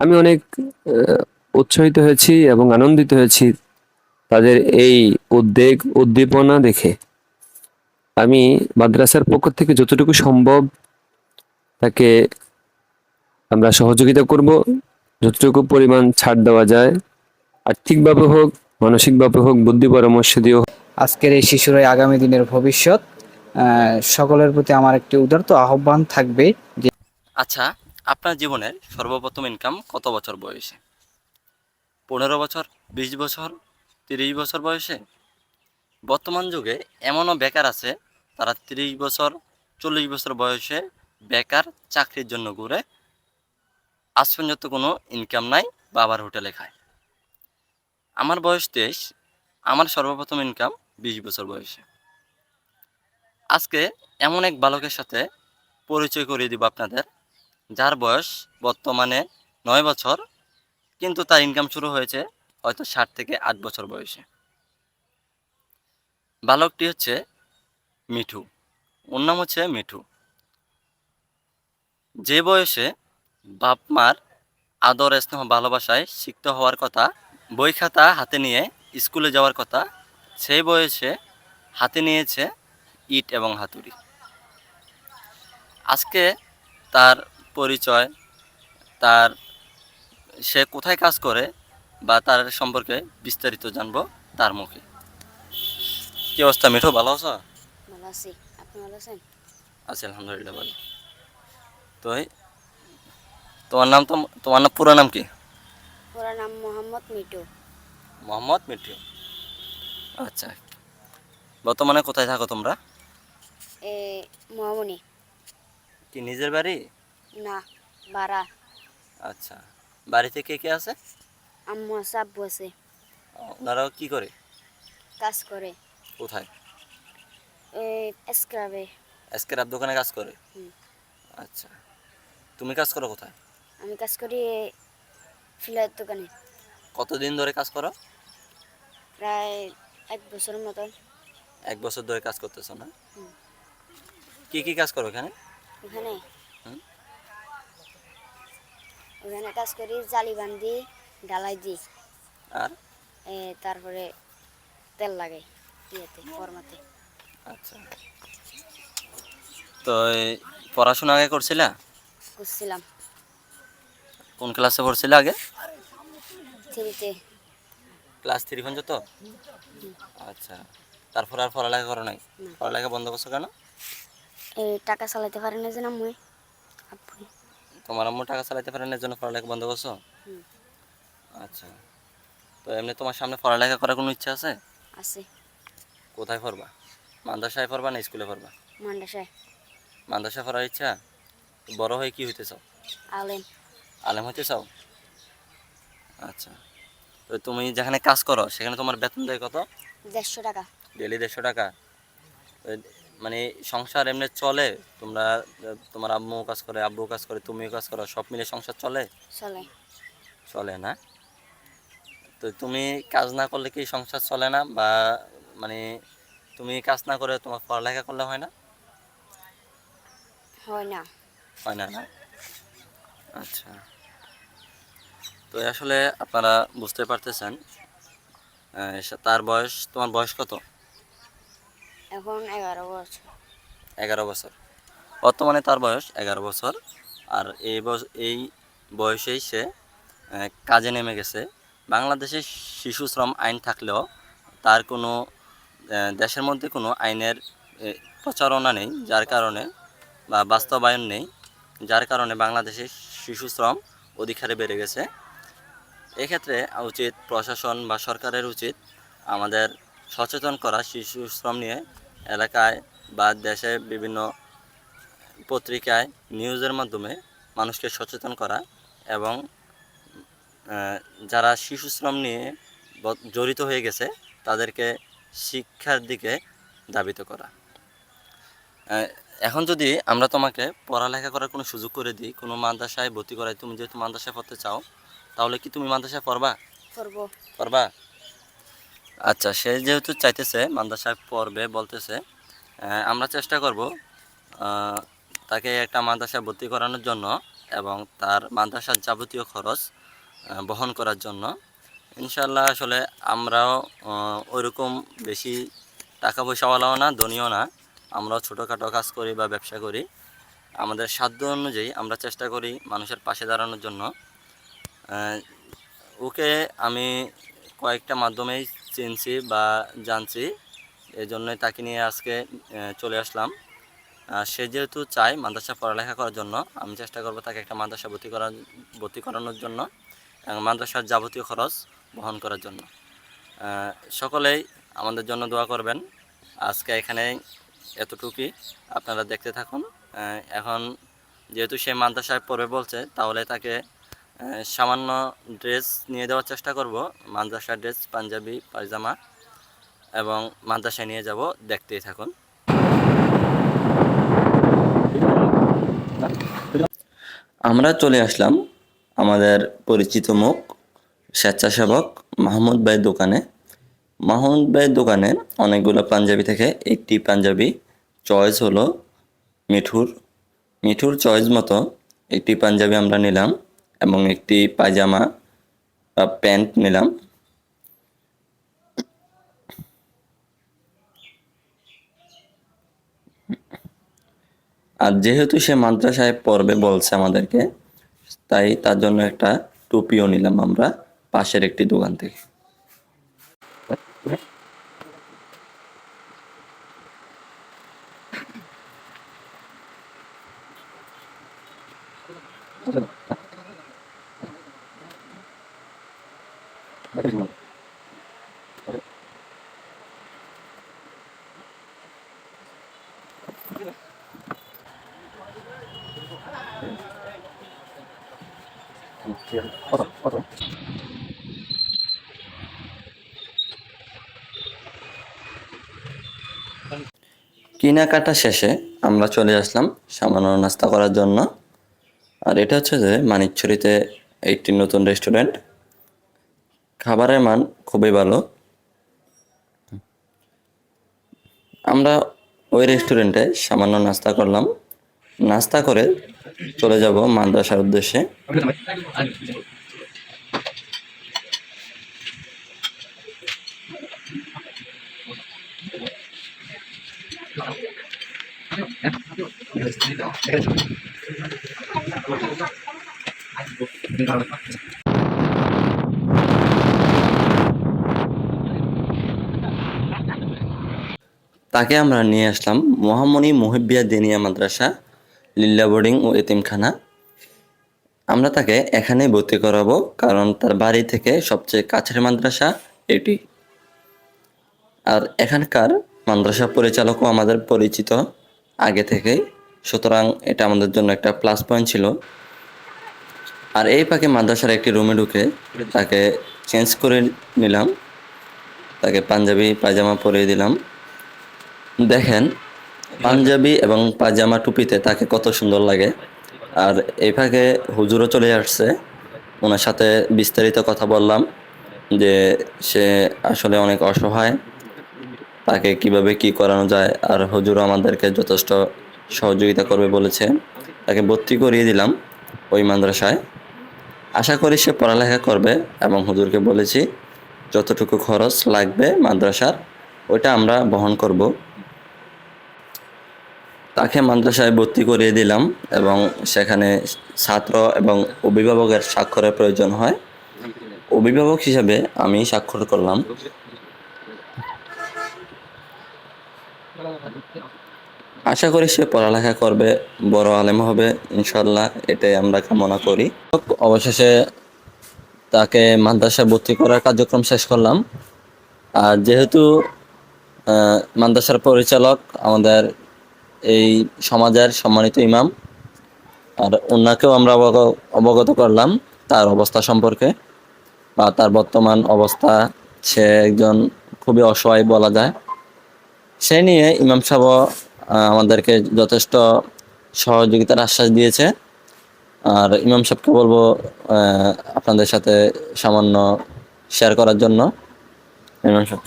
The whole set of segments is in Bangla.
আমি অনেক আহ, উৎসাহিত হয়েছি এবং আনন্দিত হয়েছি তাদের এই উদ্বেগ উদ্দীপনা দেখে। আমি মাদ্রাসার পক্ষ থেকে যতটুকু সম্ভব তাকে আমরা সহযোগিতা করব যতটুকু পরিমাণ ছাড় দেওয়া যায় আর্থিকভাবে হোক মানসিকভাবে হোক বুদ্ধি পরামর্শ দিয়েও আজকের এই শিশুরাই আগামী দিনের ভবিষ্যৎ। আহ, সকলের প্রতি আমার একটি উদারত আহ্বান থাকবে যে আচ্ছা আপনার জীবনের সর্বপ্রথম ইনকাম কত বছর বয়সে? পনেরো বছর, বিশ বছর, তিরিশ বছর বয়সে? বর্তমান যুগে এমনও বেকার আছে, তারা তিরিশ বছর, চল্লিশ বছর বয়সে বেকার চাকরির জন্য ঘুরে আজ পর্যন্ত কোনো ইনকাম নাই, বাবার হোটেলে খায়। আমার বয়স তেইশ, আমার সর্বপ্রথম ইনকাম বিশ বছর বয়সে। আজকে এমন এক বালকের সাথে পরিচয় করিয়ে দিব আপনাদের। যার বয়স বর্তমানে নয় বছর, কিন্তু তার ইনকাম শুরু হয়েছে হয়তো ষাট থেকে আট বছর বয়সে। বালকটি হচ্ছে মিঠু, ওর নাম হচ্ছে মিঠু। যে বয়সে বাপ মার আদর, স্নেহ, ভালোবাসায় শিখতে হওয়ার কথা, বই খাতা হাতে নিয়ে স্কুলে যাওয়ার কথা, সেই বয়সে হাতে নিয়েছে ইট এবং হাতুড়ি। আজকে তার পরিচয় তার সে কোথায় কাজ করে বা তার সম্পর্কে বিস্তারিত জানব তার মুখে। কি অবস্থা মিঠু ভালো আছো? ভালো আছি। আপনি ভালো আছেন? আছি আলহামদুলিল্লাহ ভালো। তো তোমার নাম তো তোমার নাম পুরো নাম কি? পুরা নাম মোহাম্মদ মিটু মোহাম্মদ মিঠু। আচ্ছা। বর্তমানে কোথায় থাকো তোমরা? এ মোহামনি কি নিজের বাড়ি? না বারা আচ্ছা বাড়িতে কে কে আছে? আম্মু আছে আব্বু আছে। ওনারাও কি করে? কাজ করে। কোথায়? এই স্ক্রাবে স্ক্র্যাপ দোকানে কাজ করে? আচ্ছা তুমি কাজ করো কোথায়? আমি কাজ করি ফিলার দোকানে। কতদিন ধরে কাজ করো? প্রায় এক বছরের মতন এক বছর ধরে কাজ করতেছো না? কি কি কাজ করো এখানে? ওখানে ওখানে কাজ করি জালি বান্ধি ডালাই দিই। আর? এ, তারপরে তেল লাগে ইয়েতে ফরমাতে। আচ্ছা। তো পড়াশোনা আগে করছিলা? করছিলাম। কোন ক্লাসে পড়ছিলে আগে? থ্রিতে। ক্লাস থ্রি পর্যন্ত? আচ্ছা। তারপর আর পড়ালেখা করো নাই। পড়ালেখা বন্ধ করছ কেন? এই টাকা চালাতে পারে না যে না মুই তোমার আম্মু টাকা চালাতে পারেন এর জন্য পড়ালেখা বন্ধ করছ? আচ্ছা। তো এমনি তোমার সামনে পড়ালেখা করার কোনো ইচ্ছা আছে? আছে। কোথায় পড়বা? মাদ্রাসায় পড়বা না স্কুলে পড়বা? মান্ডাসায় মাদ্রাসা পড়ার ইচ্ছা? বড় হয়ে কি হইতে চাও আলেম। আলেম হইতে চাও আচ্ছা। তো তুমি যেখানে কাজ করো সেখানে তোমার বেতন দেয় কত? দেড়শো টাকা। ডেলি দেড়শো টাকা। মানে সংসার এমনি চলে? তোমরা তোমার আম্মু কাজ করে আব্বু কাজ করে তুমিও কাজ করো সব মিলে সংসার চলে? চলে। চলে না? তো তুমি কাজ না করলে কি সংসার চলে না? বা মানে তুমি কাজ না করে তোমার পড়ালেখা করলে হয় না? হয় না। হয় না না? আচ্ছা। তো আসলে আপনারা বুঝতে পারতেছেন তার বয়স তোমার বয়স কত? এখন এগারো বছর। এগারো বছর। বর্তমানে তার বয়স এগারো বছর। আর এই বয়স- এই বয়সেই সে কাজে নেমে গেছে। বাংলাদেশে শিশু শ্রম আইন থাকলেও তার কোনো দেশের মধ্যে কোনো আইনের প্রচারণা নেই, যার কারণে বা বাস্তবায়ন নেই, যার কারণে বাংলাদেশে শিশু শ্রম অধিকারে বেড়ে গেছে। এক্ষেত্রে উচিত প্রশাসন বা সরকারের উচিত আমাদের সচেতন করা, শিশু শ্রম নিয়ে এলাকায় বা দেশে বিভিন্ন পত্রিকায় নিউজের মাধ্যমে মানুষকে সচেতন করা এবং যারা শিশু শ্রম নিয়ে জড়িত হয়ে গেছে তাদেরকে শিক্ষার দিকে দাবিত করা। এখন যদি আমরা তোমাকে পড়ালেখা করার কোনো সুযোগ করে দিই কোনো মাদ্রাসায় ভর্তি করাই তুমি যেহেতু মাদ্রাসায় পড়তে চাও তাহলে কি তুমি মাদ্রাসায় পড়বা? করব পড়বা? আচ্ছা সে যেহেতু চাইতেছে মাদ্রাসায় পড়বে, বলতেছে আমরা চেষ্টা করব তাকে একটা মাদ্রাসায় ভর্তি করানোর জন্য এবং তার মাদ্রাসার যাবতীয় খরচ বহন করার জন্য। ইনশাল্লাহ আসলে আমরাও ওইরকম বেশি টাকা পয়সাওয়ালাও না, ধনীও না। আমরাও ছোটোখাটো কাজ করি বা ব্যবসা করি। আমাদের সাধ্য অনুযায়ী আমরা চেষ্টা করি মানুষের পাশে দাঁড়ানোর জন্য। ওকে আমি কয়েকটা মাধ্যমেই চিনছি বা জানছি এই জন্যই তাকে নিয়ে আজকে চলে আসলাম। সে যেহেতু চায় মাদ্রাসা পড়ালেখা করার জন্য, আমি চেষ্টা করব তাকে একটা মাদ্রাসা ভর্তি করা ভর্তি করানোর জন্য এবং মাদ্রাসার যাবতীয় খরচ বহন করার জন্য। সকলেই আমাদের জন্য দোয়া করবেন। আজকে এখানে এতটুকুই। আপনারা দেখতে থাকুন। এখন যেহেতু সে মাদ্রাসায় পড়বে বলছে, তাহলে তাকে সামান্য ড্রেস নিয়ে দেওয়ার চেষ্টা করব। মাদ্রাসা ড্রেস, পাঞ্জাবি, পায়জামা এবং মাদ্রাসায় নিয়ে যাব। দেখতেই থাকুন। আমরা চলে আসলাম আমাদের পরিচিত মুখ, স্বেচ্ছাসেবক মাহমুদ ভাইয়ের দোকানে। মাহমুদ ভাইয়ের দোকানে অনেকগুলো পাঞ্জাবি থেকে। একটি পাঞ্জাবি চয়েস হলো মিঠুর। মিঠুর চয়েস মতো একটি পাঞ্জাবি আমরা নিলাম। এবং একটি পায়জামা বা প্যান্ট নিলাম। আর যেহেতু সে মাদ্রাসায় পড়বে বলছে আমাদেরকে, তাই তার জন্য একটা টুপিও নিলাম আমরা পাশের একটি দোকান থেকে। কেনাকাটা শেষে আমরা চলে আসলাম সামান্য নাস্তা করার জন্য। আর এটা হচ্ছে যে মানিকছড়িতে একটি নতুন রেস্টুরেন্ট। খাবারের মান খুবই ভালো। আমরা ওই রেস্টুরেন্টে সামান্য নাস্তা করলাম। নাস্তা করে চলে যাব মাদ্রাসার উদ্দেশ্যে। তাকে আমরা নিয়ে আসলাম মোহাম্মনী মহিবিয়া দিনিয়া মাদ্রাসা, লিল্লা বোর্ডিং ও এতিমখানা। আমরা তাকে এখানেই ভর্তি করাবো কারণ তার বাড়ি থেকে সবচেয়ে কাছের মাদ্রাসা এটি। আর এখানকার মাদ্রাসা পরিচালকও আমাদের পরিচিত। আগে থেকেই। সুতরাং এটা আমাদের জন্য একটা প্লাস পয়েন্ট ছিল। আর এই পাকে মাদ্রাসার একটি রুমে ঢুকে তাকে চেঞ্জ করে নিলাম। তাকে পাঞ্জাবি, পায়জামা পরিয়ে দিলাম। দেখেন, পাঞ্জাবি এবং পায়জামা টুপিতে তাকে কত সুন্দর লাগে। আর এই ফাঁকে হুজুরও চলে আসছে। ওনার সাথে বিস্তারিত কথা বললাম যে সে আসলে অনেক অসহায়। তাকে কীভাবে কি করানো যায় আর হুজুরও আমাদেরকে যথেষ্ট সহযোগিতা করবে বলেছে। তাকে ভর্তি করিয়ে দিলাম ওই মাদ্রাসায়। আশা করি সে পড়ালেখা করবে এবং হুজুরকে বলেছি, যতটুকু খরচ লাগবে মাদ্রাসার, ওইটা আমরা বহন করব। তাকে মাদ্রাসায় ভর্তি করিয়ে দিলাম এবং সেখানে ছাত্র এবং অভিভাবকের স্বাক্ষরের প্রয়োজন হয়। অভিভাবক হিসাবে আমি স্বাক্ষর করলাম। আশা করি সে পড়ালেখা করবে, বড় আলেম হবে ইনশাল্লাহ এটাই আমরা কামনা করি। অবশেষে তাকে মাদ্রাসায় ভর্তি করার কার্যক্রম শেষ করলাম। আর যেহেতু মাদ্রাসার পরিচালক আমাদের এই সমাজের সম্মানিত ইমাম, আর ওনাকেও আমরা অবগ- অবগত করলাম তার অবস্থা সম্পর্কে, বা তার বর্তমান অবস্থা, সে একজন খুবই অসহায় বলা যায়। সে নিয়ে ইমাম সাহেব আমাদেরকে যথেষ্ট সহযোগিতার আশ্বাস দিয়েছে। আর ইমাম সাহেবকে বলব আপনাদের সাথে সামান্য শেয়ার করার জন্য। ইমাম সাহেব।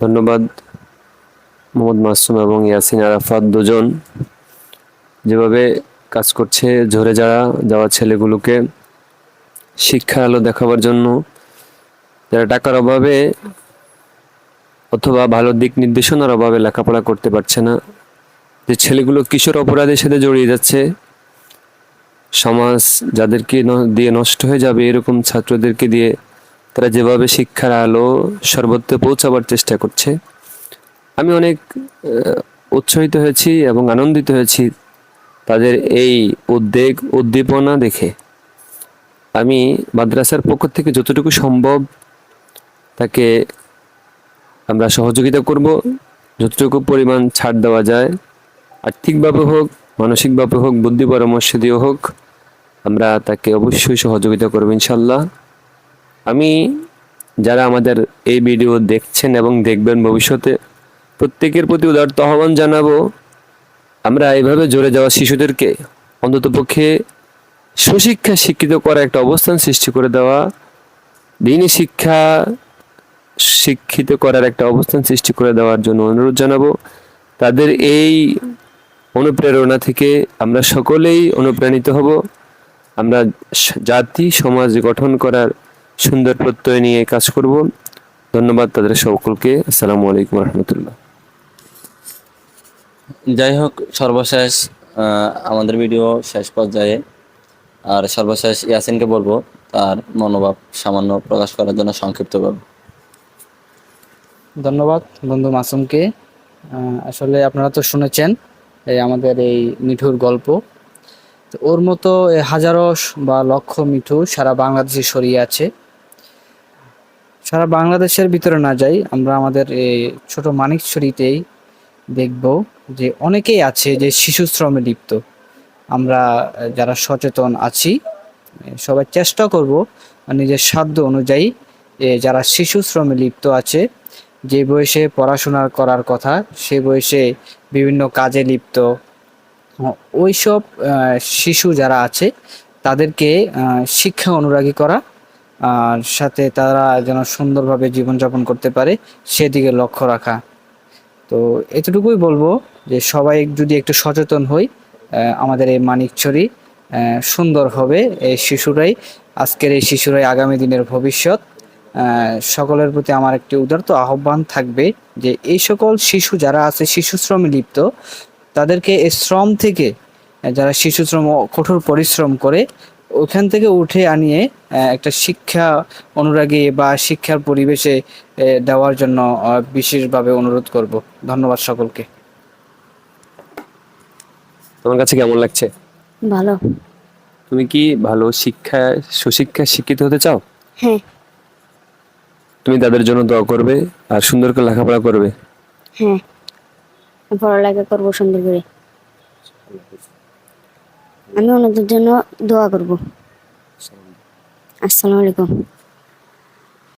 ধন্যবাদ। মোহাম্মদ মাসুম এবং ইয়াসিন আরাফাত দুজন। যেভাবে কাজ করছে ঝরে যাওয়া যাওয়া ছেলেগুলোকে শিক্ষার আলো দেখাবার জন্য, যারা টাকার অভাবে অথবা ভালো দিক নির্দেশনার অভাবে লেখাপড়া করতে পারছে না। যে ছেলেগুলো কিশোর অপরাধের সাথে জড়িয়ে যাচ্ছে, সমাজ যাদেরকে দিয়ে নষ্ট হয়ে যাবে এরকম ছাত্রদেরকে দিয়ে তারা যেভাবে শিক্ষার আলো সর্বত্র পৌঁছাবার চেষ্টা করছে। আমি অনেক উৎসাহিত হয়েছি এবং আনন্দিত হয়েছি তাদের এই উদ্বেগ, উদ্দীপনা দেখে। আমি মাদ্রাসার পক্ষ থেকে যতটুকু সম্ভব তাকে আমরা সহযোগিতা করব, যতটুকু পরিমাণ ছাড় দেওয়া যায়। আর্থিকভাবে হোক, মানসিকভাবে হোক, বুদ্ধি পরামর্শ দিয়ে হোক, আমরা তাকে অবশ্যই সহযোগিতা করব ইনশাল্লাহ আমি, যারা আমাদের এই ভিডিও দেখছেন এবং দেখবেন ভবিষ্যতে, প্রত্যেকের প্রতি উদারত আহ্বান জানাব, আমরা এইভাবে জোরে যাওয়া শিশুদেরকে অন্ততপক্ষে সুশিক্ষা শিক্ষিত করা একটা অবস্থান সৃষ্টি করে দেওয়া দিনই শিক্ষা শিক্ষিত করার একটা অবস্থান সৃষ্টি করে দেওয়ার জন্য অনুরোধ জানাব। তাদের এই অনুপ্রেরণা থেকে আমরা সকলেই অনুপ্রাণিত হব। আমরা জাতি, সমাজ গঠন করার সুন্দর প্রত্যয় নিয়ে কাজ করব। ধন্যবাদ তাদের সকলকে। আসসালামু আলাইকুম রহমতুল্লাহ। যাই হোক, সর্বশেষ আমাদের ভিডিও শেষ পর্যায়ে। আর সর্বশেষ ইয়াসিনকে বলব, তার মনোভাব সামান্য প্রকাশ করার জন্য সংক্ষিপ্ত করব ধন্যবাদ বন্ধু মাসুমকে। আসলে আপনারা তো শুনেছেন, এই আমাদের এই মিঠুর গল্প। ওর মতো হাজারো বা লক্ষ মিঠু সারা বাংলাদেশে ছড়িয়ে আছে। সারা বাংলাদেশের ভিতরে না যাই, আমরা আমাদের এই ছোট মানিকছড়িতেই দেখব যে অনেকেই আছে যে শিশু শ্রমে লিপ্ত। আমরা যারা সচেতন আছি সবাই চেষ্টা করব নিজের সাধ্য অনুযায়ী যারা শিশু শ্রমে লিপ্ত আছে যে বয়সে পড়াশোনা করার কথা সে বয়সে বিভিন্ন কাজে লিপ্ত। ও- ওইসব আহ, শিশু যারা আছে তাদেরকে শিক্ষা অনুরাগী করা আর সাথে তারা যেন সুন্দরভাবে জীবনযাপন করতে পারে সেদিকে লক্ষ্য রাখা। তো এতটুকুই বলব যে সবাই যদি একটু সচেতন হই আমাদের এই মানিকছড়ি সুন্দর হবে এই শিশুরাই আজকের এই শিশুরাই আগামী দিনের ভবিষ্যৎ। সকলের প্রতি আমার একটি উদারত আহ্বান থাকবে যে এই সকল শিশু যারা আছে শিশু শ্রমে লিপ্ত তাদেরকে এই শ্রম থেকে যারা শিশু শ্রম কঠোর পরিশ্রম করে ওখান থেকে উঠে আনিয়ে একটা শিক্ষা অনুরাগী বা শিক্ষার পরিবেশে দেওয়ার জন্য বিশেষভাবে অনুরোধ করব। ধন্যবাদ সকলকে। তোমার কাছে কেমন লাগছে? ভালো। তুমি কি ভালো শিক্ষা সুশিক্ষা শিক্ষিত হতে চাও? হ্যাঁ। তুমি তাদের জন্য দোয়া করবে আর সুন্দর করে লেখাপড়া করবে। হ্যাঁ পড়ালেখা করব সুন্দর করে। আমি ওনাদের জন্য দোয়া করব। আসসালামু আলাইকুম।